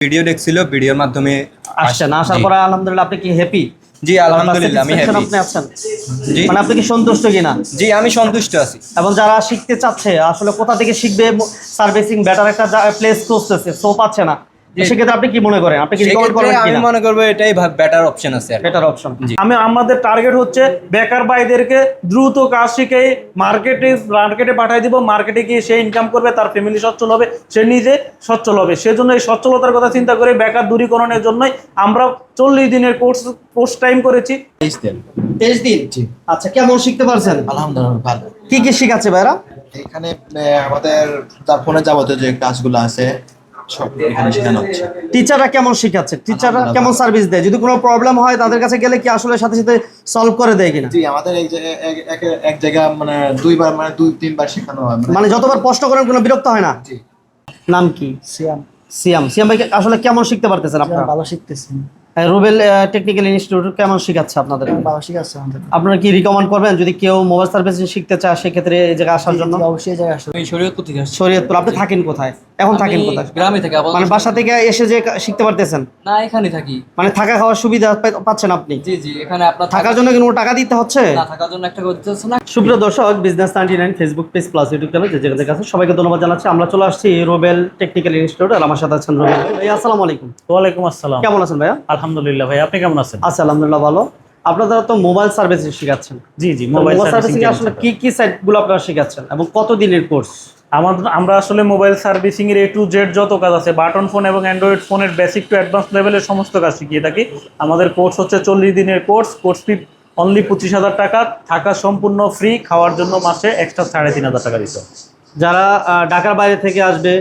Video দেখছিল ভিডিওর মাধ্যমে আসছেন আসার। পরে আলহামদুলিল্লাহ আপনি কি হ্যাপি জি আলহামদুলিল্লাহ আমি হ্যাপি আপনি আছেন? জি। মানে আপনি কি সন্তুষ্ট কিনা? জি আমি সন্তুষ্ট আছি। এবং যারা শিখতে চাচ্ছে আসলে কোথা থেকে শিখবে? সার্ভিসিং বেটার একটা প্লেস খুঁজতেছে সো পাচ্ছে না। সেক্ষেত্রে আপনি কি মনে করেন? আপনি কি রিকমেন্ড করেন আমি মনে করব এটাই বেটার অপশন আছে বেটার অপশন আমি আমাদের টার্গেট হচ্ছে বেকার ভাইদেরকে দ্রুত কাজ শিখে মার্কেটে মার্কেটে পাঠিয়ে দিব। মার্কেটে গিয়ে সে ইনকাম করবে তার ফ্যামিলি সচ্ছল হবে সে নিজে সচ্ছল হবে। সেজন্য এই সচ্ছলতার কথা চিন্তা করে বেকার দূরীকরণের জন্যই আমরা চল্লিশ দিনের কোর্স কোর্স টাইম করেছি। তেইশ দিন। আচ্ছা কেমন শিখতে পারছেন? আলহামদুলিল্লাহ ভালো। কি কি শিখাচ্ছে ভাইরা? এখানে আমাদের তার ফোনে যাবতীয় যে কাজগুলো আছে এখানে শেখানো হচ্ছে। টিচাররা কেমন শিখাচ্ছে? টিচাররা কেমন সার্ভিস দেয়? যদি কোনো প্রবলেম হয় তাদের কাছে গেলে কি আসলে সাথে সাথে সলভ করে দেয় কিনা? জি আমাদের এই জায়গায় এক- জায়গা মানে দুইবার মানে দুই তিনবার শেখানো হয়। মানে মানে যতবার কষ্ট করেন কোনো বিরক্ত হয় না? জি। নাম কি? সিয়াম। সিয়াম। সিয়াম ভাই আসলে কেমন শিখতে পারতেছেন আপনারা? ভালো শিখতেছি। হ্যাঁ, রুবেল টেকনিক্যাল ইনস্টিটিউট কেমন শিখাচ্ছে আপনাদের? ভালো শিখাচ্ছে আমাদের। আপনারা কি রিকমেন্ড করবেন? যদি কেউ মোবাইল সার্ভিসিং শিখতে চায় সেক্ষেত্রে এই জায়গায় আসার জন্য? অবশ্যই জায়গায় আসতে শরীয়তপুর থেকে শরীয়তপুর আপনি থাকেন কোথায়? এখন থাকেন কোথায়? গ্রামে থেকে আপাতত মানে বাসা থেকে। এসে যে শিখতে পারতেছেন? না এখানে থাকি। মানে থাকা খাওয়ার সুবিধা পাচ্ছেন আপনি? জি জি এখানে আপনার থাকার জন্য কোনো টাকা দিতে হচ্ছে? না থাকার জন্য একটা করতে হচ্ছে না। সুপ্রিয় দর্শক business ninety nine Facebook page plus YouTube channel যে যেখানে কাছে সবাইকে ধন্যবাদ জানাচ্ছি। আমরা চলে আসছি রোবেল টেকনিক্যাল ইনস্টিটিউট আর আমার সাথে আছেন রোবেল ভাই আসসালামু আলাইকুম। ওয়ালাইকুম আসসালাম। কেমন আছেন ভাইয়া? আলহামদুলিল্লাহ ভাই আপনি কেমন আছেন? আচ্ছা আলহামদুলিল্লাহ ভালো। আপনারা তো মোবাইল সার্ভিসিং শিখাচ্ছেন জি জি মোবাইল মোবাইল সার্ভিসিং আসলে কি কি সাইটগুলো আপনারা শিখাচ্ছেন এবং কত দিনের কোর্স আমাদের আমরা আসলে মোবাইল সার্ভিসিং এর এ টু জেড যত কাজ আছে বাটন ফোন এবং অ্যান্ড্রয়েড ফোনের বেসিক টু অ্যাডভান্স লেভেলের সমস্ত কাজ শিখিয়ে থাকি আমাদের কোর্স হচ্ছে চল্লিশ দিনের কোর্স কোর্স ফি অনলি পঁচিশ হাজার টাকা থাকা সম্পূর্ণ ফ্রি খাওয়ার জন্য মাসে এক্সট্রা সাড়ে তিন হাজার টাকা দিতে যারা ঢাকার বাইরে থেকে আসবে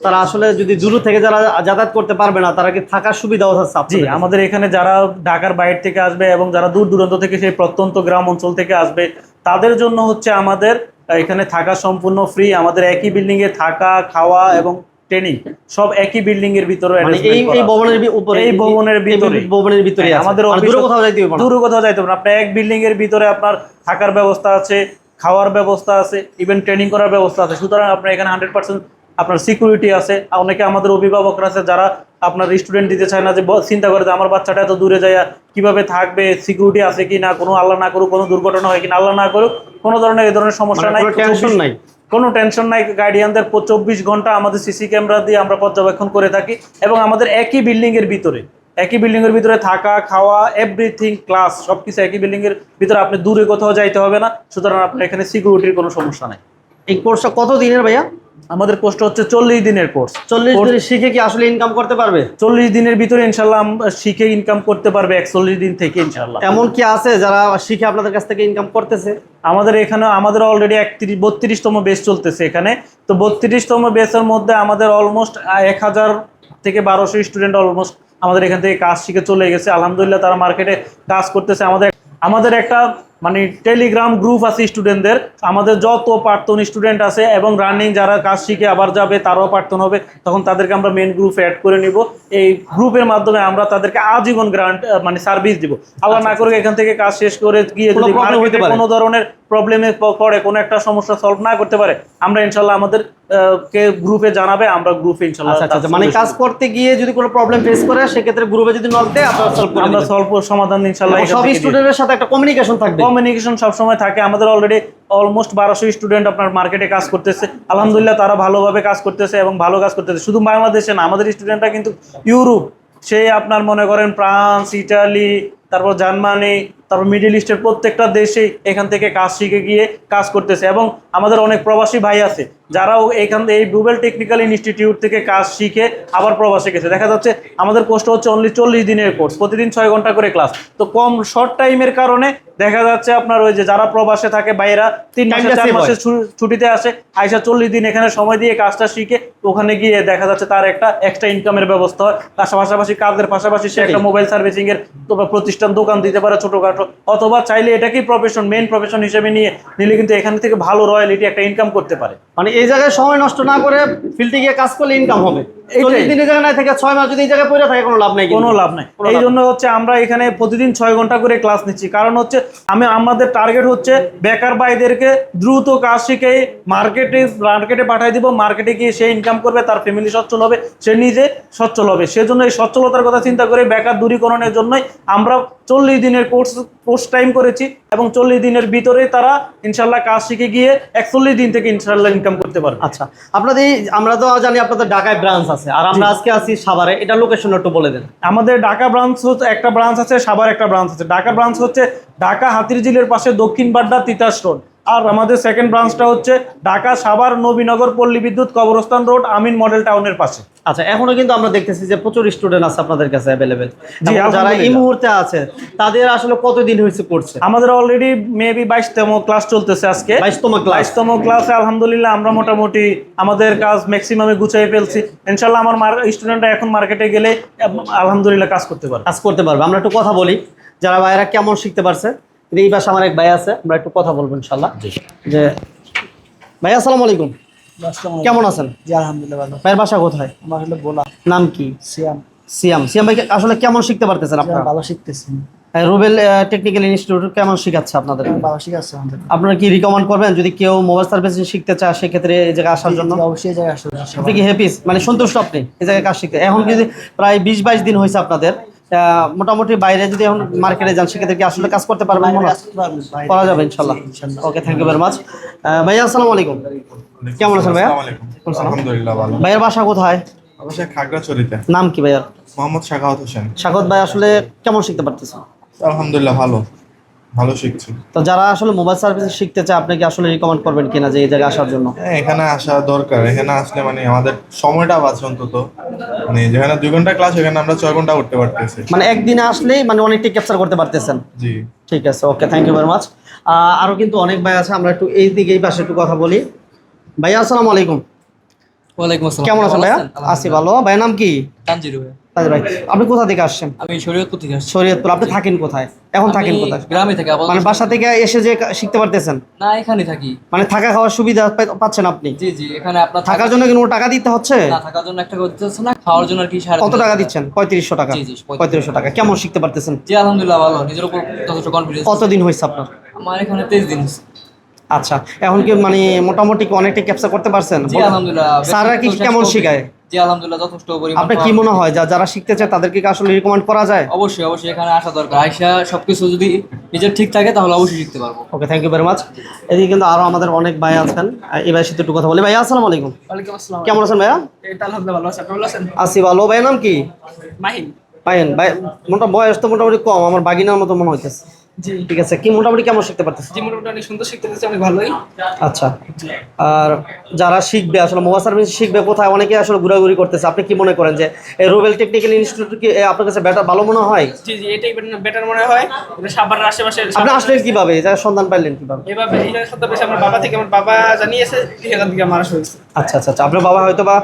তারা আসলে যদি দূর থেকে যারা যাতায়াত করতে পারবে না তারা কি থাকার সুবিধাও আছে? আমাদের এখানে যারা ঢাকার বাইরে থেকে আসবে এবং যারা দূর দূরান্ত থেকে সেই প্রত্যন্ত গ্রাম অঞ্চল থেকে আসবে তাদের জন্য হচ্ছে আমাদের এখানে থাকা সম্পূর্ণ ফ্রি আমাদের একই বিল্ডিং এ থাকা খাওয়া এবং ট্রেনিং সব একই বিল্ডিং এর ভিতরে মানে এই এই ভবনের উপরে এই ভবনের ভিতরে। ভবনের ভিতরে হ্যাঁ, আমাদের আমাদের দূরে কোথাও যাইতে হবে না। দূর কোথাও যাইতে পারেন আপনার এক বিল্ডিং এর ভিতরে আপনার থাকার ব্যবস্থা আছে খাওয়ার ব্যবস্থা আছে ইভেন ট্রেনিং করার ব্যবস্থা আছে। সুতরাং আপনার এখানে হান্ড্রেড পার্সেন্ট আপনার সিকিউরিটি আছে। অনেকে আমাদের অভিভাবকরা আছে যারা আপনার স্টুডেন্ট দিতে চায় না যে চিন্তা করে যে আমার বাচ্চাটা এত দূরে যায় কীভাবে থাকবে সিকিউরিটি আছে কি না কোনো আল্লাহ না করুক কোনো দুর্ঘটনা হয় কিনা আল্লাহ না করুক কোনো ধরনের এই ধরনের সমস্যা মানে নাই। টেনশন নাই? কোনো টেনশন নাই। গার্ডিয়ানদের চব্বিশ ঘণ্টা আমাদের সিসি ক্যামেরা দিয়ে আমরা পর্যবেক্ষণ করে থাকি এবং আমাদের একই বিল্ডিং এর ভিতরে একই বিল্ডিং এর ভিতরে থাকা খাওয়া এভরিথিং ক্লাস সবকিছু একই বিল্ডিং এর ভিতরে আপনি দূরে কোথাও যাইতে হবে না। সুতরাং আপনার এখানে সিকিউরিটির কোনো সমস্যা নাই। এই কোর্সটা কত দিনের ভাইয়া? আমাদের কোর্সটা হচ্ছে চল্লিশ দিনের কোর্স চল্লিশ দিনে শিখে কি আসলে ইনকাম করতে পারবে? চল্লিশ দিনের ভিতরে ইনশাল্লাহ শিখে ইনকাম করতে পারবে একচল্লিশ দিন থেকে ইনশাল্লাহ। এমন কি আছে যারা শিখে আপনাদের কাছ থেকে ইনকাম করতেছে? আমাদের এখানে আমাদের অলরেডি একত্রিশ বত্রিশতম বেস চলতেছে এখানে। তো বত্রিশতম বেসের মধ্যে আমাদের অলমোস্ট এক হাজার থেকে বারোশো স্টুডেন্ট অলমোস্ট আমাদের এখান থেকে কাজ শিখে চলে গেছে। আলহামদুলিল্লাহ তারা মার্কেটে কাজ করতেছে। আমাদের আমাদের একটা মানে টেলিগ্রাম গ্রুপ আছে স্টুডেন্টদের আমাদের যত পার্থন স্টুডেন্ট আছে এবং রানিং যারা কাজ শিখে আবার যাবে তারাও পার্থন হবে। তখন তাদেরকে আমরা মেন গ্রুপে অ্যাড করে নিব। এই গ্রুপের মাধ্যমে আমরা তাদেরকে আজীবন গ্রান্ট মানে সার্ভিস দিব। আল্লাহ না করে এখান থেকে কাজ শেষ করে গিয়ে যদি। কোনো ধরনের প্রবলেমে পড়ে কোনো একটা সমস্যা সলভ না করতে পারে আমরা ইনশাল্লাহ আমাদের কে গ্রুপে জানাবে আমরা গ্রুপে ইনশাল্লাহ আচ্ছা আচ্ছা মানে কাজ করতে গিয়ে যদি কোনো প্রবলেম ফেস করে সেক্ষেত্রে গ্রুপে যদি নক দেয় আপনারা সলভ করে আমরা। সল্প সমাধান ইনশাল্লাহ সব স্টুডেন্টের সাথে একটা কমিউনিকেশন থাকবে। কমিউনিকেশন সবসময় থাকে আমাদের অলরেডি অলমোস্ট বারোশো স্টুডেন্ট আপনার মার্কেটে কাজ করতেছে। আলহামদুলিল্লাহ তারা ভালোভাবে কাজ করতেছে এবং ভালো কাজ করতেছে। শুধু বাংলাদেশে না আমাদের স্টুডেন্টরা কিন্তু ইউরোপ সে আপনার মনে করেন ফ্রান্স ইটালি তারপর জার্মানি তারপর মিডিল ইস্টের প্রত্যেকটা দেশে এখান থেকে কাজ শিখে গিয়ে কাজ করতেছে এবং আমাদের অনেক প্রবাসী ভাই আছে। যারাও এখান এই গুগল টেকনিক্যাল ইনস্টিটিউট থেকে কাজ শিখে আবার প্রবাসে গেছে। দেখা যাচ্ছে আমাদের কোর্সটা হচ্ছে অনলি চল্লিশ দিনের কোর্স প্রতিদিন ছয় ঘণ্টা করে ক্লাস তো কম শর্ট টাইমের কারণে দেখা যাচ্ছে আপনার ওই যে যারা প্রবাসে থাকে বাইরা তিন মাসে চার মাসে ছুটিতে আসে আইসা চল্লিশ দিন এখানে সময় দিয়ে কাজটা শিখে ওখানে গিয়ে দেখা যাচ্ছে তার একটা এক্সট্রা ইনকামের ব্যবস্থা হয়। তার পাশাপাশি কাজের পাশাপাশি সে একটা মোবাইল সার্ভিসিং এর প্রতিষ্ঠান দোকান দিতে পারে ছোটখাটো। অথবা চাইলে এটাকেই প্রফেশন মেন প্রফেশন হিসেবে নিয়ে নিলে কিন্তু এখান থেকে ভালো রয়্যালিটি একটা ইনকাম করতে পারে। মানে এই জায়গায় সময় নষ্ট না করে ফিল্ডে গিয়ে কাজ করলে ইনকাম হবে। দিনের জায়গায় থেকে ছয় মাস যদি এই জায়গায় পড়ে থাকে কোনো লাভ নেই। কোনো লাভ নাই। এই জন্য হচ্ছে আমরা এখানে প্রতিদিন ছয় ঘণ্টা করে ক্লাস নিচ্ছি। কারণ হচ্ছে আমি আমাদের টার্গেট হচ্ছে বেকার ভাইদেরকে দ্রুত কাজ শিখে মার্কেটে মার্কেটে পাঠিয়ে দিব। মার্কেটে গিয়ে সে ইনকাম করবে তার ফ্যামিলি সচ্ছল হবে সে নিজে সচ্ছল হবে। সেজন্য এই সচ্ছলতার কথা চিন্তা করে বেকার দূরীকরণের জন্যই আমরা চল্লিশ দিনের কোর্স কোর্স টাইম করেছি এবং চল্লিশ দিনের ভিতরে তারা ইনশাল্লাহ কাজ শিখে গিয়ে একচল্লিশ দিন থেকে ইনশাল্লাহ ইনকাম করতে পারবে। আচ্ছা। আপনাদের আমরা তো জানি আপনাদের ঢাকায় ব্রাঞ্চ আছে। আর আমরা আজকে আছি সাভারে। এটা লোকেশন একটু বলে দেন। আমাদের ঢাকা ব্রাঞ্চ হচ্ছে একটা ব্রাঞ্চ আছে সাভার একটা ব্রাঞ্চ আছে। ঢাকা ব্রাঞ্চ হচ্ছে ঢাকা হাতিরঝিলের পাশে দক্ষিণ বাড্ডা তিতাস রোড আর আমাদের সেকেন্ড ব্রাঞ্চটা হচ্ছে ঢাকা সাভার নবীনগর পল্লী বিদ্যুৎ কবরস্থান রোড আমিন মডেল টাউনের পাশে। আচ্ছা এখনও কিন্তু আমরা দেখতেছি যে প্রচুর স্টুডেন্ট আছে আপনাদের কাছে অ্যাভেলেবেল জি, যারা এই মুহূর্তে আছে তাদের আসলে কতদিন হয়েছে করছে আমাদের অলরেডি মেবি বাইশতম ক্লাস চলতেছে আজকে। 22তম class। বাইশতম ক্লাসে আলহামদুলিল্লাহ আমরা মোটামুটি আমাদের কাজ ম্যাক্সিমামে গুছিয়ে ফেলছি। ইনশাল্লাহ আমার স্টুডেন্টরা এখন মার্কেটে গেলে আলহামদুলিল্লাহ কাজ করতে পারবে। কাজ করতে পারবে। আমরা একটু কথা বলি যারা ভাইয়েরা কেমন শিখতে পারছে? এই পাশে আমার এক ভাই আছে আমরা একটু কথা বলব ইনশাল্লাহ যে ভাই আসসালামু আলাইকুম। কেমন আছেন? জি আলহামদুলিল্লাহ ভালো। ভাইয়ের বাসা কোথায়? আমার হলো বলা। নাম কি? সিয়াম। সিয়াম। সিয়াম ভাই আসলে কেমন শিখতে পারতেছেন আপনারা? ভালো শিখতেছি। হ্যাঁ, রুবেল টেকনিক্যাল ইনস্টিটিউট কেমন শিখাচ্ছে আপনাদের? ভালো শিখাচ্ছে আমাদের। আপনারা কি রিকমেন্ড করবেন? যদি কেউ মোবাইল সার্ভিসিং শিখতে চায় সেক্ষেত্রে এই জায়গায় আসার জন্য? অবশ্যই জায়গায় আসতে আপনি কি হ্যাপি মানে সন্তুষ্ট আপনি? এই জায়গায় কাজ শিখতে। এখন যদি প্রায় বিশ বাইশ দিন হয়েছে আপনাদের। মোটামুটি বাইরে যদি এখন মার্কেটে যান সেক্ষেত্রে কি আসলে কাজ করতে পারবেন মনে করা যাবে ইনশাল্লাহ। Okay thank you very much ভাইয়া আসসালামু আলাইকুম। কেমন আছেন ভাইয়া? আলহামদুলিল্লাহ ভাইয়ের বাসা কোথায়? খাগড়াছড়িতে। নাম কি ভাইয়ার? মোহাম্মদ শাখাওয়াত হোসেন। স্বাগত ভাই আসলে কেমন শিখতে পারতেছেন? আলহামদুলিল্লাহ ভালো। ভালো শিখছি। তো যারা আসলে মোবাইল সার্ভিস শিখতে চায় আপনি কি আসলে রিকমেন্ড করবেন কিনা যে এই জায়গায় আসার জন্য? হ্যাঁ এখানে আসা দরকার। এখানে আসলে মানে আমাদের সময়টা বাঁচে অন্তত। মানে যেখানে দুই ঘণ্টা ক্লাস এখানে আমরা ছয় ঘণ্টা করতে পারতেছি। মানে একদিনে আসলেই মানে অনেকটা ক্যাপচার করতে পারতেছেন। জি। ঠিক আছে okay thank you very much আরও কিন্তু অনেক ভাই আছে আমরা একটু এই দিকে এই পাশে একটু কথা বলি। ভাইয়া আসসালামু আলাইকুম। ওয়ালাইকুম আসসালাম। কেমন আছেন ভাইয়া? আছি ভালো। ভাইয়ের নাম কি? তানজির ভাই আপনি কোথা থেকে আসছেন? আমি শরীয়তপুর থেকে আসছি। শরীয়তপুর। আপনি থাকেন কোথায়? এখন থাকেন কোথায়? গ্রামে থেকে মানে বাসা থেকে এসে যে শিখতে পারতেছেন? না এখানে থাকি। মানে থাকা খাওয়ার সুবিধা পাচ্ছেন আপনি? জি জি এখানে আপনার থাকার জন্য কোনো টাকা দিতে হচ্ছে? না থাকার জন্য একটা করতে হচ্ছে না খাওয়ার জন্য আর কি কত টাকা দিচ্ছেন? পঁয়ত্রিশশো টাকা। জি, জি, পঁয়ত্রিশশো টাকা। কেমন শিখতে পারতেছেন? জি আলহামদুলিল্লাহ ভালো। নিজের উপর যথেষ্ট কনফিডেন্স কতদিন হয়েছে আপনার? আমার এখানে তেইশ দিন আচ্ছা এখন কি মানে মোটামুটি অনেকটা ক্যাপচার করতে পারছেন? জি আলহামদুলিল্লাহ। স্যাররা কি কেমন শেখায়। জি আলহামদুলিল্লাহ যথেষ্ট পরিমাণ আপনার কি মনে হয় যা- যারা শিখতে চায় তাদেরকে কি আসলে রিকমেন্ড করা যায়? অবশ্যই অবশ্যই এখানে আসা দরকার। আইসা সবকিছু যদি নিজের ঠিক থাকে তাহলে অবশ্যই শিখতে পারব। Okay thank you very much এদিকে কিন্তু আরও আমাদের অনেক ভাই আছেন। এই ভাইয়ের সাথে একটু কথা বলি। ভাইয়া আসসালামু আলাইকুম। ওয়ালাইকুম আসসালাম। কেমন আছেন ভাইয়া? আলহামদুলিল্লাহ ভালো আছে। আপনি ভালো আছেন? আছি ভালো। ভাইয়ের নাম কি? মাহিন। পাইন ভাই মোটা বয়স তো মোটামুটি কম আমার বাগিনার মতো মনে হইতেছে। জি। ঠিক আছে কি মোটামুটি কেমন শিখতে পারতেছে? জি মোটামুটি অনেক সুন্দর শিখতে পেরেছি অনেক ভালোই। আচ্ছা আর যারা শিখবে আসলে মোবাইল সার্ভিস শিখবে কোথায়? অনেকে আসলে ঘোরাঘুরি করতেছে। আপনি কি মনে করেন যে এই রুবেল টেকনিক্যাল ইনস্টিটিউট কি আপনার কাছে বেটার ভালো মনে হয়? জি জি এটাই বেটার মনে হয়। সাভারের আশেপাশে আপনি আসলেন কীভাবে? জায়গায় সন্ধান পাইলেন কীভাবে? এভাবে এই সত্য পেয়েছে আমার বাবা থেকে আমার বাবা জানিয়েছে এখান থেকে আমার আসা হয়েছে। আচ্ছা আচ্ছা আচ্ছা। আপনার বাবা হয়তো বা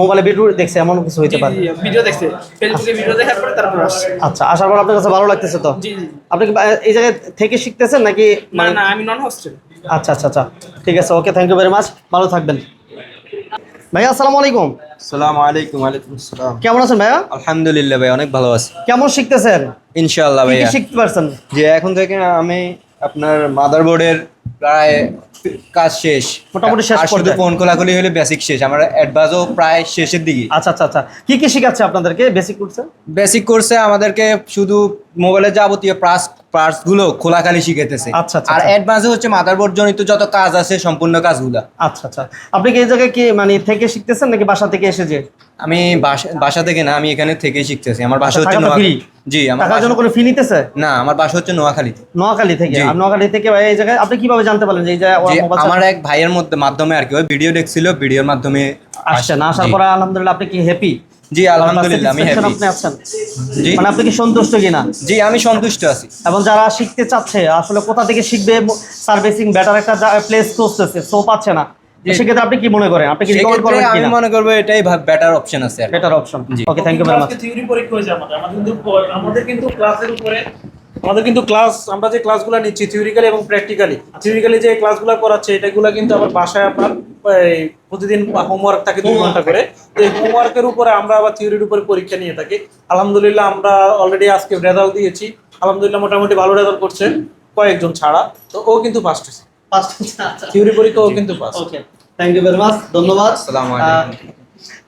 মোবাইলে ভিডিও দেখছে এমন কিছু হইতে পারে। ভিডিও দেখছে। ফেসবুকে ভিডিও দেখার পরে তারপর আসছে। আচ্ছা আসার পর আপনার কাছে ভালো লাগতেছে তো? জি জি। আপনি কি এই জায়গায় থেকে শিখতেছেন নাকি না মানে না আমি নন হোস্টেল আচ্ছা আচ্ছা আচ্ছা। ঠিক আছে okay thank you very much ভালো থাকবেন। ভাইয়া আসসালামু আলাইকুম। আসসালামু আলাইকুম ওয়ালাইকুম আসসালাম। কেমন আছেন ভাইয়া? আলহামদুলিল্লাহ ভাই অনেক ভালো আছি। কেমন শিখতেছেন? ইনশাআল্লাহ কি কি ভাইয়া। শিখতে পারছেন? যে এখন থেকে আমি আপনার মাদারবোর্ডের প্রায় কাজ শেষ। মোটামুটি শেষ শুধু। ফোন কোলাকুলি হলে বেসিক শেষ। আমার অ্যাডভান্সও প্রায় শেষের দিকে। আচ্ছা আচ্ছা আচ্ছা। কি কি শেখাচ্ছে আপনাদেরকে বেসিক কোর্সে বেসিক কোর্সে আমাদেরকে শুধু মোবাইলের যাবতীয় পার্স পার্টসগুলো খোলাখালি শিখাইতেছে। আচ্ছা, আচ্ছা, আর আচ্ছা। অ্যাডভান্সে হচ্ছে মাদারবোর্ড জনিত যত কাজ আছে সম্পূর্ণ কাজগুলা। আচ্ছা আচ্ছা। আপনি কি এই জায়গায় কি মানে থেকে শিখতেছেন নাকি বাসা থেকে এসে যে আমি বাসা থেকে না আমি এখানে থেকেই শিখতেছি। আমার বাসা আচ্ছা, হচ্ছে নোয়াখালী। জি আমার টাকার জন্য কোনো ফি নিতেছে? না আমার বাসা হচ্ছে নোয়াখালীতে। নোয়াখালী থেকে। নোয়াখালী থেকে ভাই এই জায়গায় আপনি কীভাবে জানতে পারলেন যে এই জায়গায় আমার এক ভাইয়ের মধ্যে মাধ্যমে আর কি ওই ভিডিও দেখছিল ভিডিওর মাধ্যমে আসছেন আসার। পরে আলহামদুলিল্লাহ আপনি কি হ্যাপি জি আলহামদুলিল্লাহ আমি হ্যাপি আপনি আছেন। জি। মানে আপনি কি সন্তুষ্ট কিনা? জি আমি সন্তুষ্ট আছি। এবং যারা শিখতে চাচ্ছে আসলে কোথা থেকে শিখবে সার্ভিসিং বেটার একটা প্লেস খুঁজতেছে সো পাচ্ছে না। সেক্ষেত্রে আপনি কি মনে করেন? আপনি কি রিকমেন্ড করেন আমি মনে করব এটাই বেটার অপশন আছে আর better option G. Okay thank you very much theory পরীক্ষা হয়েছে আমাদের। আমাদের কিন্তু আমাদের কিন্তু ক্লাসের উপরে আমাদের কিন্তু ক্লাস আমরা যে ক্লাসগুলো নিচ্ছি থিওরিক্যালি এবং প্র্যাকটিক্যালি থিওরিক্যালি যে ক্লাসগুলো করাচ্ছে এটাগুলো কিন্তু আবার বাসায় আপনার প্রতিদিন হোমওয়ার্ক থাকে দুই ঘণ্টা করে। তো এই হোমওয়ার্কের উপরে আমরা আবার থিওরির উপরে পরীক্ষা নিয়ে থাকি। আলহামদুলিল্লাহ আমরা অলরেডি আজকে রেজাল্ট দিয়েছি। আলহামদুলিল্লাহ মোটামুটি ভালো রেজাল্ট করছে কয়েকজন ছাড়া। তো ও কিন্তু ফার্স্ট হয়েছে। থিওরি পরীক্ষা ও কিন্তু pass okay thank you very much ধন্যবাদ। আসসালামু আলাইকুম।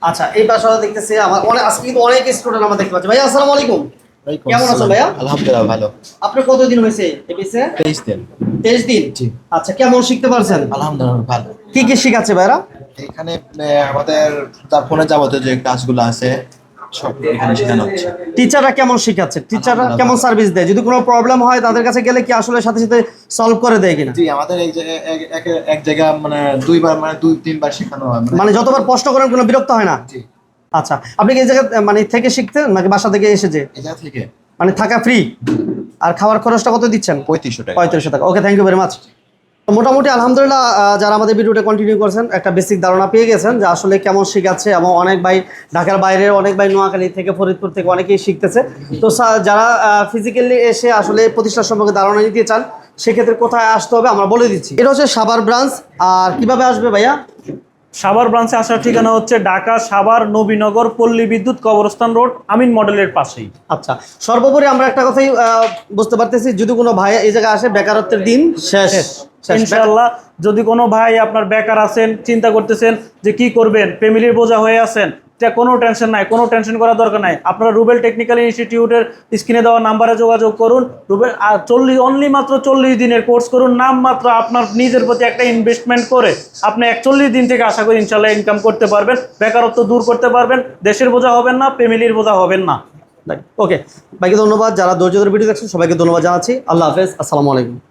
আচ্ছা এই পাশে দেখতেছি আমার অনেক আজকে কিন্তু অনেক স্টুডেন্ট আমরা দেখতে পাচ্ছি। ভাইয়া আসসালামু আলাইকুম। কেমন আছো ভাইয়া? আলহামদুলিল্লাহ ভালো। আপনার কতদিন হয়েছে এবিসে তেইশ দিন। তেইশ দিন? আচ্ছা কেমন শিখতে পারছেন? আলহামদুলিল্লাহ ভালো। কি কি শিখাচ্ছে ভাইরা? এখানে আমাদের তার ফোনে যাবতীয় যে কাজগুলো আছে সব এখানে শেখানো হচ্ছে। টিচাররা কেমন শিখাচ্ছে? টিচাররা আলহামদুলিল্লাহ। কেমন সার্ভিস দেয়? যদি কোনো প্রবলেম হয় তাদের কাছে গেলে কি আসলে সাথে সাথে সলভ করে দেয় কিনা? জি আমাদের এক- এক জায়গা মানে দুইবার মানে দুই তিনবার শেখানো হয়। মানে যতবার প্রশ্ন করেন কোনো বিরক্ত হয় না? জি। আচ্ছা আপনি কি এই জায়গা মানে থেকে শিখতেন নাকি বাসা থেকে এই জায়গা থেকে। মানে থাকা ফ্রি আর খাওয়ার খরচটা কত দিচ্ছেন? পঁয়ত্রিশশো টাকা। পঁয়ত্রিশশো টাকা। Okay thank you very much মোটামুটি আলহামদুলিল্লাহ যারা আমাদের ভিডিওটা কন্টিনিউ করছেন একটা বেসিক ধারণা পেয়ে গেছেন যে আসলে কেমন শিখাচ্ছে এবং অনেক ভাই ঢাকার বাইরের অনেক ভাই নোয়াখালী থেকে ফরিদপুর থেকে অনেকেই শিখতেছে। তো যারা ফিজিক্যালি এসে আসলে প্রতিষ্ঠান সম্পর্কে ধারণা নিতে চান সেক্ষেত্রে কোথায় আসতে হবে আমরা বলে দিচ্ছি। এটা হচ্ছে সাভার ব্রাঞ্চ। আর কীভাবে আসবে ভাইয়া? সাভার ব্রাঞ্চে আসার ঠিকানা হচ্ছে ঢাকা সাভার নবীনগর পল্লী বিদ্যুৎ কবরস্থান রোড আমিন মডেলের পাশেই। আচ্ছা সর্বোপরি আমরা একটা কথাই বুঝতে পারতেছি যদি কোনো ভাই এই জায়গায় আসে বেকারত্বের দিন শেষ। ইনশাল্লাহ ইনশাআল্লাহ যদি কোনো ভাই আপনার বেকার আছেন চিন্তা করতেছেন যে কি করবেন ফ্যামিলির বোঝা হয়ে আছেন কোনো টেনশন নাই, কোনো টেনশন করার দরকার নাই। আপনারা রুবেল টেকনিক্যাল ইনস্টিটিউটের স্ক্রিনে দেওয়া নাম্বারে যোগাযোগ করুন। রুবেল আর চল্লিশ অনলি মাত্র চল্লিশ দিনের কোর্স করুন। নাম মাত্র আপনার নিজের প্রতি একটা ইনভেস্টমেন্ট করে আপনি একচল্লিশ দিন থেকে আশা করি ইনশাল্লাহ ইনকাম করতে পারবেন। বেকারত্ব দূর করতে পারবেন। দেশের বোঝা হবেন না ফ্যামিলির বোঝা হবেন না। ওকে ভাইকে ধন্যবাদ। যারা ধৈর্য ধরে ভিডিও দেখছেন, সবাইকে ধন্যবাদ জানাচ্ছি। আল্লাহ হাফেজ। আসসালামু আলাইকুম।